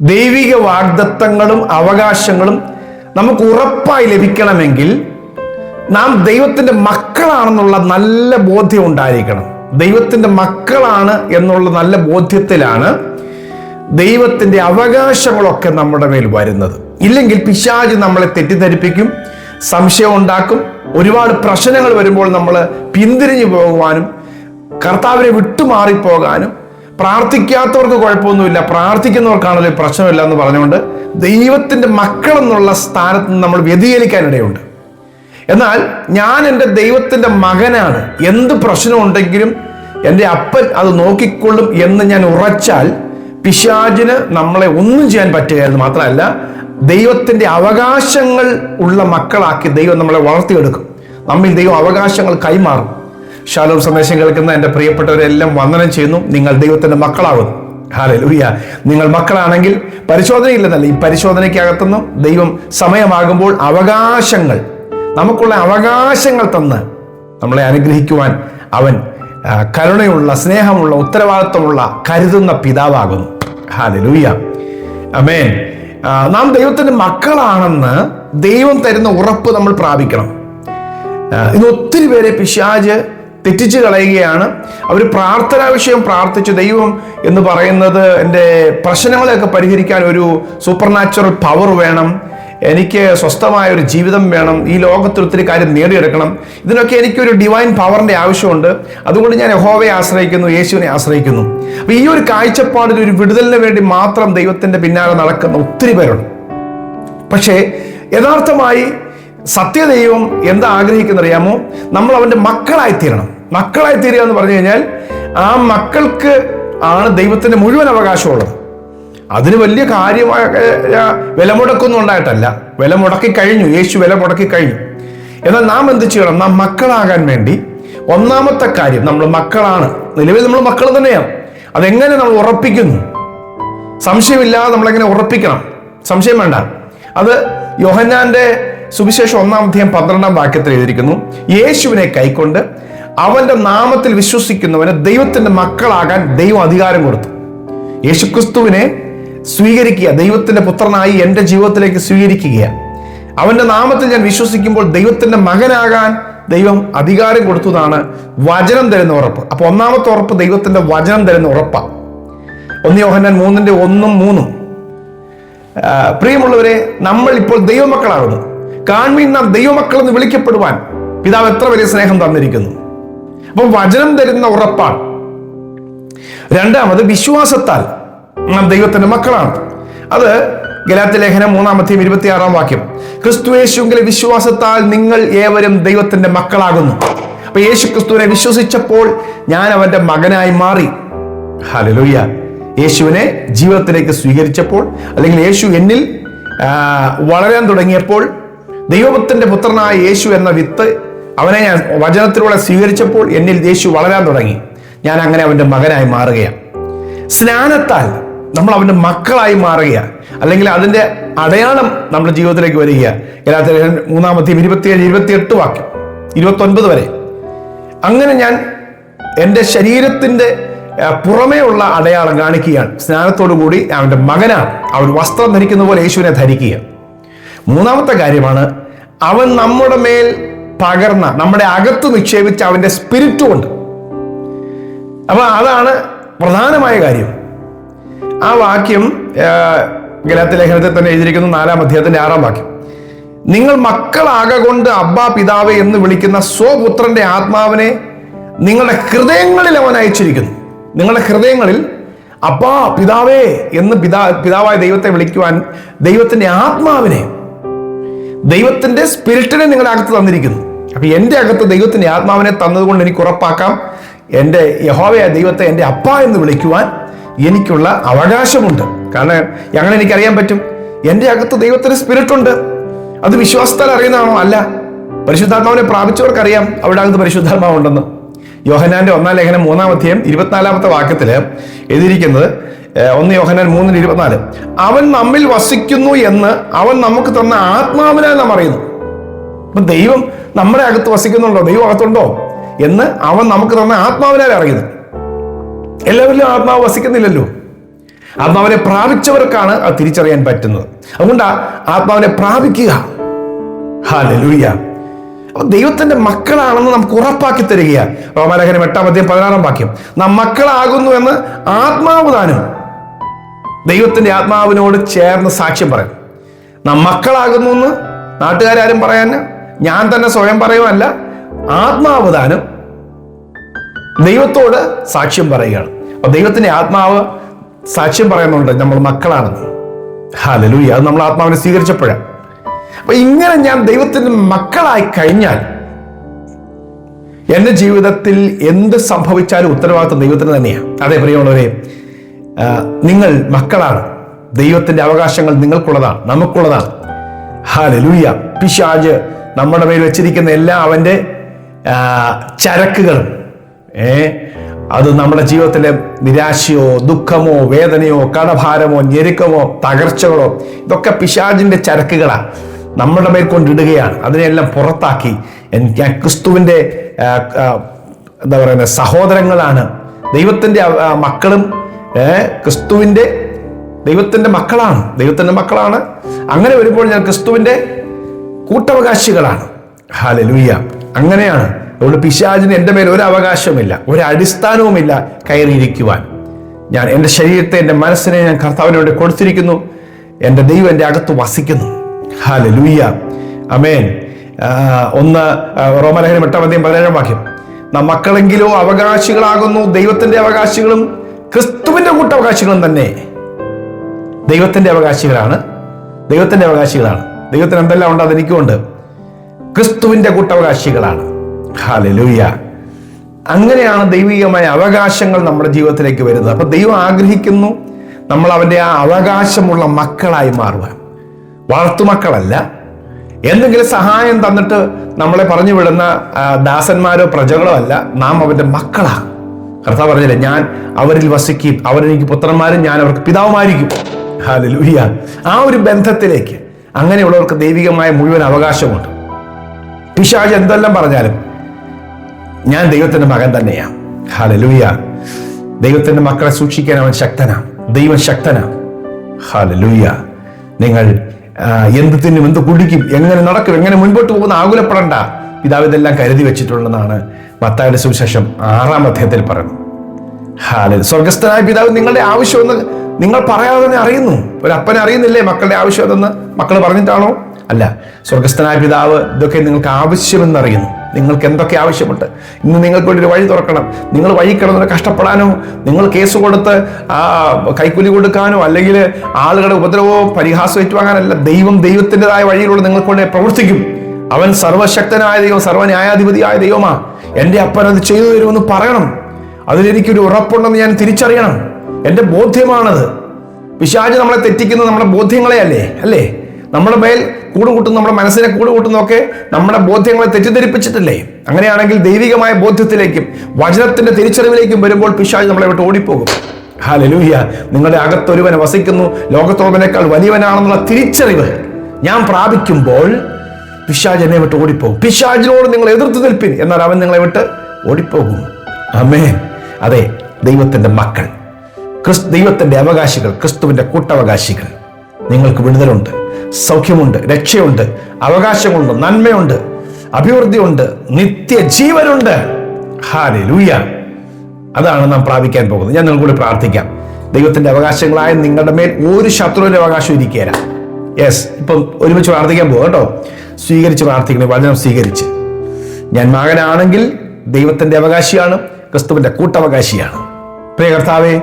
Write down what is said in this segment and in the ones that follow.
ദൈവിക വാഗ്ദത്തങ്ങളും അവകാശങ്ങളും നമുക്ക് ഉറപ്പായി ലഭിക്കണമെങ്കിൽ നാം ദൈവത്തിന്റെ മക്കളാണെന്നുള്ള നല്ല ബോധ്യം ഉണ്ടായിരിക്കണം. ദൈവത്തിന്റെ മക്കളാണ് എന്നുള്ള നല്ല ബോധ്യത്തിലാണ് ദൈവത്തിന്റെ അവകാശങ്ങളൊക്കെ നമ്മുടെ മേൽ വരുന്നത്. ഇല്ലെങ്കിൽ പിശാജ് നമ്മളെ തെറ്റിദ്ധരിപ്പിക്കും സംശയം ഉണ്ടാക്കും ഒരുപാട് പ്രശ്നങ്ങൾ വരുമ്പോൾ നമ്മൾ പിന്തിരിഞ്ഞു പോകുവാനും കർത്താവിനെ വിട്ടുമാറിപ്പോകാനും പ്രാർത്ഥിക്കാത്തവർക്ക് കുഴപ്പമൊന്നുമില്ല പ്രാർത്ഥിക്കുന്നവർക്കാണല്ലോ പ്രശ്നമില്ല എന്ന് പറഞ്ഞുകൊണ്ട് ദൈവത്തിന്റെ മക്കൾ എന്നുള്ള സ്ഥാനത്ത് നിന്ന് നമ്മൾ വ്യതിചലിക്കാനിടയുണ്ട്. എന്നാൽ ഞാൻ എന്റെ ദൈവത്തിന്റെ മകനാണ് എന്ത് പ്രശ്നമുണ്ടെങ്കിലും എന്റെ അപ്പൻ അത് നോക്കിക്കൊള്ളും എന്ന് ഞാൻ ഉറച്ചാൽ പിശാചിന് നമ്മളെ ഒന്നും ചെയ്യാൻ പറ്റുകയായിരുന്നു മാത്രമല്ല ദൈവത്തിന്റെ അവകാശങ്ങൾ ഉള്ള മക്കളാക്കി ദൈവം നമ്മളെ വളർത്തിയെടുക്കും. നമ്മിൽ ദൈവം അവകാശങ്ങൾ കൈമാറും. ശാലോം സന്ദേശം കേൾക്കുന്ന എന്റെ പ്രിയപ്പെട്ടവരെല്ലാം വന്ദനം ചെയ്യുന്നു. നിങ്ങൾ ദൈവത്തിന്റെ മക്കളാകുന്നു. ഹാലൂയ നിങ്ങൾ മക്കളാണെങ്കിൽ പരിശോധനയില്ലെന്നല്ല ഈ പരിശോധനയ്ക്കകത്തുനിന്നും ദൈവം സമയമാകുമ്പോൾ അവകാശങ്ങൾ നമുക്കുള്ള അവകാശങ്ങൾ തന്ന് നമ്മളെ അനുഗ്രഹിക്കുവാൻ അവൻ കരുണയുള്ള സ്നേഹമുള്ള ഉത്തരവാദിത്വമുള്ള കരുതുന്ന പിതാവാകുന്നു. ഹാലൂയ അമേൻ നാം ദൈവത്തിന്റെ മക്കളാണെന്ന് ദൈവം തരുന്ന ഉറപ്പ് നമ്മൾ പ്രാപിക്കണം. ഇന്ന് ഒത്തിരി പേരെ പിശാജ് തെറ്റിച്ച് കളയുകയാണ്. അവർ പ്രാർത്ഥനാ വിഷയം പ്രാർത്ഥിച്ചു ദൈവം എന്ന് പറയുന്നത് എന്റെ പ്രശ്നങ്ങളെയൊക്കെ പരിഹരിക്കാൻ ഒരു സൂപ്പർ നാച്ചുറൽ പവർ വേണം. എനിക്ക് സ്വസ്ഥമായ ഒരു ജീവിതം വേണം. ഈ ലോകത്തിൽ ഒത്തിരി കാര്യം നേടിയെടുക്കണം. ഇതിനൊക്കെ എനിക്കൊരു ഡിവൈൻ പവറിന്റെ ആവശ്യമുണ്ട്. അതുകൊണ്ട് ഞാൻ യഹോവയെ ആശ്രയിക്കുന്നു യേശുവിനെ ആശ്രയിക്കുന്നു. അപ്പോൾ ഈ ഒരു കാഴ്ചപ്പാടിൽ ഒരു വിടുതലിന് വേണ്ടി മാത്രം ദൈവത്തിന്റെ പിന്നാലെ നടക്കുന്ന ഒത്തിരി പേരുണ്ട്. പക്ഷേ യഥാർത്ഥമായി സത്യദൈവം എന്താ ആഗ്രഹിക്കുന്ന അറിയാമോ നമ്മൾ അവന്റെ മക്കളായി തീരണം. മക്കളായി തീരുക എന്ന് പറഞ്ഞു കഴിഞ്ഞാൽ ആ മക്കൾക്ക് ആണ് ദൈവത്തിന്റെ മുഴുവൻ അവകാശമുള്ളത്. അതിന് വലിയ കാര്യമായ വില മുടക്കൊന്നും ഉണ്ടായിട്ടല്ല. വില മുടക്കി കഴിഞ്ഞു. യേശു വില മുടക്കി കഴിഞ്ഞു. എന്നാൽ നാം എന്ത് ചെയ്യണം? നാം മക്കളാകാൻ വേണ്ടി ഒന്നാമത്തെ കാര്യം നമ്മൾ മക്കളാണ്. നിലവിൽ നമ്മൾ മക്കൾ തന്നെയാണ്. അതെങ്ങനെ നമ്മൾ ഉറപ്പിക്കുന്നു? സംശയമില്ലാതെ നമ്മളെങ്ങനെ ഉറപ്പിക്കണം? സംശയം വേണ്ട. അത് യോഹന്നാന്റെ സുവിശേഷം ഒന്നാം അധ്യായം പന്ത്രണ്ടാം വാക്യത്തിൽ എഴുതിയിരിക്കുന്നു യേശുവിനെ കൈക്കൊണ്ട് അവന്റെ നാമത്തിൽ വിശ്വസിക്കുന്നവന് ദൈവത്തിന്റെ മക്കളാകാൻ ദൈവം അധികാരം കൊടുത്തു. യേശുക്രിസ്തുവിനെ സ്വീകരിക്കുക ദൈവത്തിന്റെ പുത്രനായി എന്റെ ജീവിതത്തിലേക്ക് സ്വീകരിക്കുക. അവന്റെ നാമത്തിൽ ഞാൻ വിശ്വസിക്കുമ്പോൾ ദൈവത്തിന്റെ മകനാകാൻ ദൈവം അധികാരം കൊടുത്തതാണ് വചനം തരുന്ന ഉറപ്പ്. അപ്പൊ ഒന്നാമത്തെ ഉറപ്പ് ദൈവത്തിന്റെ വചനം തരുന്ന ഉറപ്പാണ് ഒന്ന് യോഹന്നാൻ മൂന്നിന്റെ ഒന്നും മൂന്നും. പ്രിയമുള്ളവരെ നമ്മൾ ഇപ്പോൾ ദൈവമക്കളാകുന്നു. കാൺമീൻ നാം ദൈവമക്കൾ എന്ന് വിളിക്കപ്പെടുവാൻ പിതാവ് എത്ര വലിയ സ്നേഹം തന്നിരിക്കുന്നു. അപ്പം വചനം തരുന്ന ഉറപ്പാണ്. രണ്ടാമത് വിശ്വാസത്താൽ നാം ദൈവത്തിന്റെ മക്കളാണ്. അത് ഗലാത്തി ലേഖനം മൂന്നാമത്തെയും ഇരുപത്തിയാറാം വാക്യം. ക്രിസ്തുയേശുവിലെ വിശ്വാസത്താൽ നിങ്ങൾ ഏവരും ദൈവത്തിന്റെ മക്കളാകുന്നു. അപ്പൊ യേശു ക്രിസ്തുവിനെ വിശ്വസിച്ചപ്പോൾ ഞാൻ അവന്റെ മകനായി മാറി. ഹലലുയ്യ യേശുവിനെ ജീവിതത്തിലേക്ക് സ്വീകരിച്ചപ്പോൾ അല്ലെങ്കിൽ യേശു എന്നിൽ വളരാൻ തുടങ്ങിയപ്പോൾ ദൈവത്തിന്റെ പുത്രനായ യേശു എന്ന വിത്ത് അവനെ ഞാൻ വചനത്തിലൂടെ സ്വീകരിച്ചപ്പോൾ എന്നിൽ യേശു വളരാൻ തുടങ്ങി. ഞാൻ അങ്ങനെ അവന്റെ മകനായി മാറുകയാണ്. സ്നാനത്താൽ നമ്മൾ അവന്റെ മക്കളായി മാറുകയാണ്. അല്ലെങ്കിൽ അതിന്റെ അടയാളം നമ്മുടെ ജീവിതത്തിലേക്ക് വരിക ഗലാത്യർ മൂന്നാമത്തെയും ഇരുപത്തിയേഴ് ഇരുപത്തിയെട്ട് വാക്യം ഇരുപത്തി ഒൻപത് വരെ. അങ്ങനെ ഞാൻ എന്റെ ശരീരത്തിന്റെ പുറമേ ഉള്ള അടയാളം കാണിക്കുകയാണ്. സ്നാനത്തോടു കൂടി അവന്റെ മകനാണ്. അവൻ വസ്ത്രം ധരിക്കുന്ന പോലെ യേശുവിനെ ധരിക്കുക മൂന്നാമത്തെ കാര്യമാണ് അവൻ നമ്മുടെ മേൽ പകർന്ന നമ്മുടെ അകത്ത് നിക്ഷേപിച്ച അവന്റെ സ്പിരിറ്റ് കൊണ്ട് അപ്പൊ അതാണ് പ്രധാനമായ കാര്യം. ആ വാക്യം ഗലാത്തി ലേഖനത്തിൽ തന്നെ എഴുതിയിരിക്കുന്ന നാലാം അധ്യായത്തിന്റെ ആറാം വാക്യം. നിങ്ങൾ മക്കളാകൊണ്ട് അബ്ബാ പിതാവ് എന്ന് വിളിക്കുന്ന സ്വപുത്രന്റെ ആത്മാവിനെ നിങ്ങളുടെ ഹൃദയങ്ങളിൽ അവൻ അയച്ചിരിക്കുന്നു. നിങ്ങളുടെ ഹൃദയങ്ങളിൽ അപ്പാ പിതാവേ എന്ന് പിതാ പിതാവായ ദൈവത്തെ വിളിക്കുവാൻ ദൈവത്തിന്റെ ആത്മാവിനെ ദൈവത്തിന്റെ സ്പിരിറ്റിനെ നിങ്ങളുടെ അകത്ത് തന്നിരിക്കുന്നു. അപ്പൊ എന്റെ അകത്ത് ദൈവത്തിന്റെ ആത്മാവിനെ തന്നതുകൊണ്ട് എനിക്ക് ഉറപ്പാക്കാം. എന്റെ യഹോവയ ദൈവത്തെ എന്റെ അപ്പ എന്ന് വിളിക്കുവാൻ എനിക്കുള്ള അവകാശമുണ്ട്. കാരണം അങ്ങനെ എനിക്കറിയാൻ പറ്റും? എന്റെ അകത്ത് ദൈവത്തിന്റെ സ്പിരിറ്റ് ഉണ്ട് അത് വിശ്വാസത്താൽ അറിയുന്നതാണോ? അല്ല. പരിശുദ്ധാത്മാവിനെ പ്രാപിച്ചവർക്കറിയാം. അവിടെ അകത്ത് പരിശുദ്ധാത്മാവുണ്ടെന്ന്. യോഹനാന്റെ ഒന്നാം ലേഖനം മൂന്നാം അധ്യായം ഇരുപത്തിനാലാമത്തെ വാക്യത്തിൽ എഴുതിയിരിക്കുന്നത് ഒന്ന് യോഹനാൻ മൂന്നിന് ഇരുപത്തിനാല്. അവൻ നമ്മിൽ വസിക്കുന്നു എന്ന് അവൻ നമുക്ക് തന്ന ആത്മാവിനാൽ നാം അറിയുന്നു. അപ്പൊ ദൈവം നമ്മുടെ അകത്ത് വസിക്കുന്നുണ്ടോ? ദൈവം അകത്തുണ്ടോ? എന്ന് അവൻ നമുക്ക് തന്ന ആത്മാവിനാൽ അറിയുന്നു. എല്ലാവരിലും ആത്മാവ് വസിക്കുന്നില്ലല്ലോ. ആത്മാവിനെ പ്രാപിച്ചവർക്കാണ് അത് തിരിച്ചറിയാൻ പറ്റുന്നത്. അതുകൊണ്ടാ ആത്മാവിനെ പ്രാപിക്കുക. ഹാലലൂയ അപ്പൊ ദൈവത്തിന്റെ മക്കളാണെന്ന് നമുക്ക് ഉറപ്പാക്കി തരികയാണ്. റോമാലേഖനം എട്ടാം അധ്യായം പതിനാറാം വാക്യം. നാം മക്കളാകുന്നു എന്ന് ആത്മാവ് താനും ദൈവത്തിന്റെ ആത്മാവിനോട് ചേർന്ന് സാക്ഷ്യം പറയും. നാം മക്കളാകുന്നു എന്ന് നാട്ടുകാരും പറയാൻ ഞാൻ തന്നെ സ്വയം പറയുമല്ല ആത്മാവദാനം ദൈവത്തോട് സാക്ഷ്യം പറയുകയാണ്. അപ്പൊ ദൈവത്തിന്റെ ആത്മാവ് സാക്ഷ്യം പറയുന്നുണ്ട് നമ്മൾ മക്കളാണെന്ന്. ഹാലലൂയ അത് നമ്മൾ ആത്മാവിനെ സ്വീകരിച്ചപ്പോഴാണ് അപ്പൊ ഇങ്ങനെ ഞാൻ ദൈവത്തിന്റെ മക്കളായി കഴിഞ്ഞാൽ എന്റെ ജീവിതത്തിൽ എന്ത് സംഭവിച്ചാലും ഉത്തരവാദിത്വം ദൈവത്തിന് തന്നെയാണ് അതെ പ്രിയമുള്ളവരെ നിങ്ങൾ മക്കളാണ്. ദൈവത്തിന്റെ അവകാശങ്ങൾ നിങ്ങൾക്കുള്ളതാണ് നമുക്കുള്ളതാണ്. ഹാലലൂയ പിശാജ് നമ്മുടെ മേൽ വെച്ചിരിക്കുന്ന എല്ലാ അവന്റെ ചരക്കുകളും ഏ അത് നമ്മുടെ ജീവിതത്തിലെ നിരാശയോ ദുഃഖമോ വേദനയോ കടഭാരമോ ഞെരുക്കമോ തകർച്ചകളോ ഇതൊക്കെ പിശാജിന്റെ ചരക്കുകളാണ് നമ്മുടെ മേൽ കൊണ്ടിടുകയാണ്. അതിനെയെല്ലാം പുറത്താക്കി ഞാൻ ആ, എന്താ പറയുന്നത് സഹോദരങ്ങളാണ്. ആ, മക്കളും ഏ, ക്രിസ്തുവിന്റെ ദൈവത്തിന്റെ മക്കളാണ്. ദൈവത്തിന്റെ മക്കളാണ്. അങ്ങനെ വരുമ്പോൾ ഞാൻ ക്രിസ്തുവിന്റെ കൂട്ടവകാശികളാണ്. ഹാലലൂയ അങ്ങനെയാണ്. അതുകൊണ്ട് പിശാചിന് എന്റെ മേൽ ഒരു അവകാശവുമില്ല ഒരു അടിസ്ഥാനവുമില്ല കയറിയിരിക്കുവാൻ. ഞാൻ എന്റെ ശരീരത്തെ എന്റെ മനസ്സിനെ ഞാൻ കർത്താവിനോട് കൊടുത്തിരിക്കുന്നു. എന്റെ ദൈവം എന്റെ അകത്ത് വസിക്കുന്നു. ഹാലലൂയ അമേൻ ഒന്ന് റോമലേഖനം എട്ടാം അധ്യായം പതിനേഴാം വാക്യം. നാം മക്കളെങ്കിലോ അവകാശികളാകുന്നു ദൈവത്തിന്റെ അവകാശികളും ക്രിസ്തുവിന്റെ കൂട്ടവകാശികളും തന്നെ ദൈവത്തിന്റെ അവകാശികളാണ്. ദൈവത്തിന്റെ അവകാശികളാണ്. ദൈവത്തിന് എന്തെല്ലാം ഉണ്ട്? അതെനിക്കുമുണ്ട് ക്രിസ്തുവിന്റെ കൂട്ടവകാശികളാണ്. ഹാലലൂയ അങ്ങനെയാണ് ദൈവികമായ അവകാശങ്ങൾ നമ്മുടെ ജീവിതത്തിലേക്ക് വരുന്നത്. അപ്പോൾ ദൈവം ആഗ്രഹിക്കുന്നു നമ്മൾ അവന്റെ ആ അവകാശമുള്ള മക്കളായി മാറുവാൻ. വളർത്തുമക്കളല്ല എന്തെങ്കിലും സഹായം തന്നിട്ട് നമ്മളെ പറഞ്ഞു വിടുന്ന ദാസന്മാരോ പ്രജകളോ അല്ല നാം അവന്റെ മക്കളാണ്. കർത്താവ് പറഞ്ഞില്ലേ ഞാൻ അവരിൽ വസിക്കും. അവരെനിക്ക് പുത്രന്മാരും ഞാൻ അവർക്ക് പിതാവുമായിരിക്കും. ഹാലലൂയ ആ ഒരു ബന്ധത്തിലേക്ക് അങ്ങനെയുള്ളവർക്ക് ദൈവികമായ മുഴുവൻ അവകാശമുണ്ട്. പിശാജ് എന്തെല്ലാം പറഞ്ഞാലും ഞാൻ ദൈവത്തിന്റെ മകൻ തന്നെയാണ്. ഹാലലൂയ ദൈവത്തിന്റെ മക്കളെ സൂക്ഷിക്കാൻ അവൻ ശക്തനാണ്. ദൈവം ശക്തനാണ്. ഹാലലൂയ നിങ്ങൾ എന്ത് തിന്നും എന്ത് കുടിക്കും എങ്ങനെ നടക്കും എങ്ങനെ മുൻപോട്ട് പോകുന്ന ആകുലപ്പെടണ്ട. പിതാവ് ഇതെല്ലാം കരുതി വെച്ചിട്ടുള്ളതാണ് മത്തായുടെ സുവിശേഷം ആറാം അധ്യായത്തിൽ പറയുന്നു ഹാല സ്വർഗസ്ഥനായ പിതാവ് നിങ്ങളുടെ ആവശ്യമെന്ന് നിങ്ങൾ പറയാതെ തന്നെ അറിയുന്നു. ഒരു അപ്പനെ അറിയുന്നില്ലേ മക്കളുടെ ആവശ്യം അതെന്ന് മക്കൾ പറഞ്ഞിട്ടാണോ? അല്ല സ്വർഗസ്ഥനായ പിതാവ് ഇതൊക്കെ നിങ്ങൾക്ക് ആവശ്യമെന്നറിയുന്നു. നിങ്ങൾക്ക് എന്തൊക്കെ ആവശ്യമുണ്ട്? ഇന്ന് നിങ്ങൾക്ക് വേണ്ടി ഒരു വഴി തുറക്കണം. നിങ്ങൾ വഴി കിടന്നിട്ട് കഷ്ടപ്പെടാനോ നിങ്ങൾ കേസ് കൊടുത്ത് ആ കൈക്കൂലി കൊടുക്കാനോ അല്ലെങ്കിൽ ആളുകളുടെ ഉപദ്രവമോ പരിഹാസം ഏറ്റുവാങ്ങാനല്ല ദൈവം ദൈവത്തിന്റെതായ വഴിയിലൂടെ നിങ്ങൾക്ക് വേണ്ടി പ്രവർത്തിക്കും. അവൻ സർവശക്തനായ ദൈവം സർവന്യായാധിപതിയായ ദൈവമാ. എന്റെ അപ്പൻ അത് ചെയ്തു തരുമെന്ന് പറയണം. അതിലെനിക്കൊരു ഉറപ്പുണ്ടെന്ന് ഞാൻ തിരിച്ചറിയണം. എന്റെ ബോധ്യമാണത്. പിശാച് നമ്മളെ തെറ്റിക്കുന്നത് നമ്മുടെ ബോധ്യങ്ങളെ അല്ലേ അല്ലേ? നമ്മുടെ മേൽ കൂടുകൂട്ടുന്ന നമ്മുടെ മനസ്സിനെ കൂടുകൂട്ടുന്നൊക്കെ നമ്മുടെ ബോധ്യങ്ങളെ തെറ്റിദ്ധരിപ്പിച്ചിട്ടില്ലേ? അങ്ങനെയാണെങ്കിൽ ദൈവികമായ ബോധ്യത്തിലേക്കും വചനത്തിന്റെ തിരിച്ചറിവിലേക്കും വരുമ്പോൾ പിശാജ് നമ്മളെ വിട്ട് ഓടിപ്പോകും. ഹാലലൂഹ്യ നിങ്ങളുടെ അകത്തൊരുവനെ വസിക്കുന്നു. ലോകത്തോവനേക്കാൾ വലിയവനാണെന്നുള്ള തിരിച്ചറിവ് ഞാൻ പ്രാപിക്കുമ്പോൾ പിശാജ് എന്നെ വിട്ട് ഓടിപ്പോകും. പിശാജിനോട് നിങ്ങൾ എതിർത്ത് നിൽപ്പിൻ എന്നാൽ അവൻ നിങ്ങളെ വിട്ട് ഓടിപ്പോകും. അമേ അതെ ദൈവത്തിന്റെ മക്കൾ ക്രിസ് ദൈവത്തിന്റെ അവകാശികൾ ക്രിസ്തുവിന്റെ കൂട്ടവകാശികൾ. നിങ്ങൾക്ക് വിടുതലുണ്ട്. സൗഖ്യമുണ്ട് രക്ഷയുണ്ട് അവകാശമുണ്ട് നന്മയുണ്ട് അഭിവൃദ്ധിയുണ്ട് നിത്യജീവനുണ്ട്. ഹാലേ ലൂയ അതാണ് നാം പ്രാപിക്കാൻ പോകുന്നത്. ഞാൻ നിങ്ങൾ കൂടി പ്രാർത്ഥിക്കാം. ദൈവത്തിന്റെ അവകാശങ്ങളായ നിങ്ങളുടെ മേൽ ഒരു ശത്രുവിന്റെ അവകാശം ഇരിക്കുകയില്ല. യെസ് ഇപ്പം ഒരുമിച്ച് പ്രാർത്ഥിക്കാൻ പോകും കേട്ടോ. സ്വീകരിച്ച് പ്രാർത്ഥിക്കണേ വചനം സ്വീകരിച്ച്. ഞാൻ മകനാണെങ്കിൽ ദൈവത്തിന്റെ അവകാശിയാണ് ക്രിസ്തുവിന്റെ കൂട്ടവകാശിയാണ്. പ്രിയ കർത്താവെ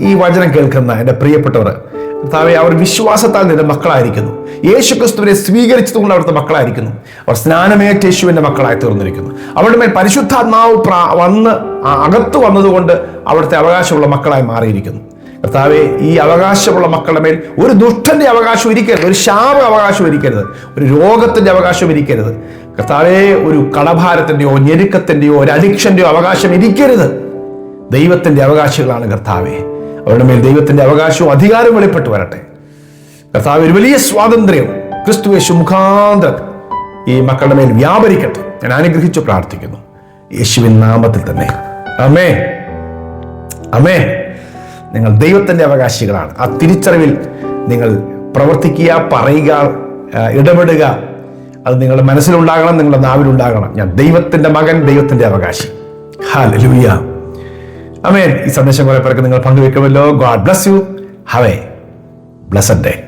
ഈ വചനം കേൾക്കുന്ന എന്റെ പ്രിയപ്പെട്ടവർ കർത്താവെ അവർ വിശ്വാസത്താൽ നിന്റെ മക്കളായിരിക്കുന്നു. യേശു ക്രിസ്തുവിനെ സ്വീകരിച്ചതുകൊണ്ട് അവിടുത്തെ മക്കളായിരിക്കുന്നു. അവർ സ്നാനമേറ്റ യേശുവിന്റെ മക്കളായി തീർന്നിരിക്കുന്നു. അവരുടെ മേൽ പരിശുദ്ധാത്മാവ് പ്രാ- വന്ന് അകത്ത് വന്നതുകൊണ്ട് അവിടുത്തെ അവകാശമുള്ള മക്കളായി മാറിയിരിക്കുന്നു. കർത്താവെ ഈ അവകാശമുള്ള മക്കളുടെ മേൽ ഒരു ദുഷ്ടന്റെ അവകാശം ഇരിക്കരുത്. ഒരു ശാപ അവകാശം ഇരിക്കരുത്. ഒരു രോഗത്തിന്റെ അവകാശം ഇരിക്കരുത്. കർത്താവെ ഒരു കടഭാരത്തിന്റെയോ ഞെരുക്കത്തിന്റെയോ ഒരു അഡിക്ഷന്റെയോ അവകാശം ഇരിക്കരുത്. ദൈവത്തിന്റെ അവകാശികളാണ് കർത്താവെ. അവരുടെ മേൽ ദൈവത്തിന്റെ അവകാശവും അധികാരവും വെളിപ്പെട്ട് വരട്ടെ. കർത്താവ് ഒരു വലിയ സ്വാതന്ത്ര്യം ക്രിസ്തു യേശു മുഖാന്തരം ഈ മക്കളുടെ മേൽ വ്യാപരിക്കട്ടെ. ഞാൻ അനുഗ്രഹിച്ചു പ്രാർത്ഥിക്കുന്നു. യേശുവിൻ നാമത്തിൽ തന്നെ. അമേ അമേ നിങ്ങൾ ദൈവത്തിന്റെ അവകാശികളാണ്. ആ തിരിച്ചറിവിൽ നിങ്ങൾ പ്രവർത്തിക്കുക പറയുക ഇടപെടുക. അത് നിങ്ങളുടെ മനസ്സിലുണ്ടാകണം നിങ്ങളുടെ നാവിലുണ്ടാകണം. ഞാൻ ദൈവത്തിന്റെ മകൻ ദൈവത്തിന്റെ അവകാശി. ഹാലൂയ അമേൻ ഈ സന്ദേശം കുറെ പേർക്ക് നിങ്ങൾ പങ്കുവെക്കുമല്ലോ. God bless you have a bless day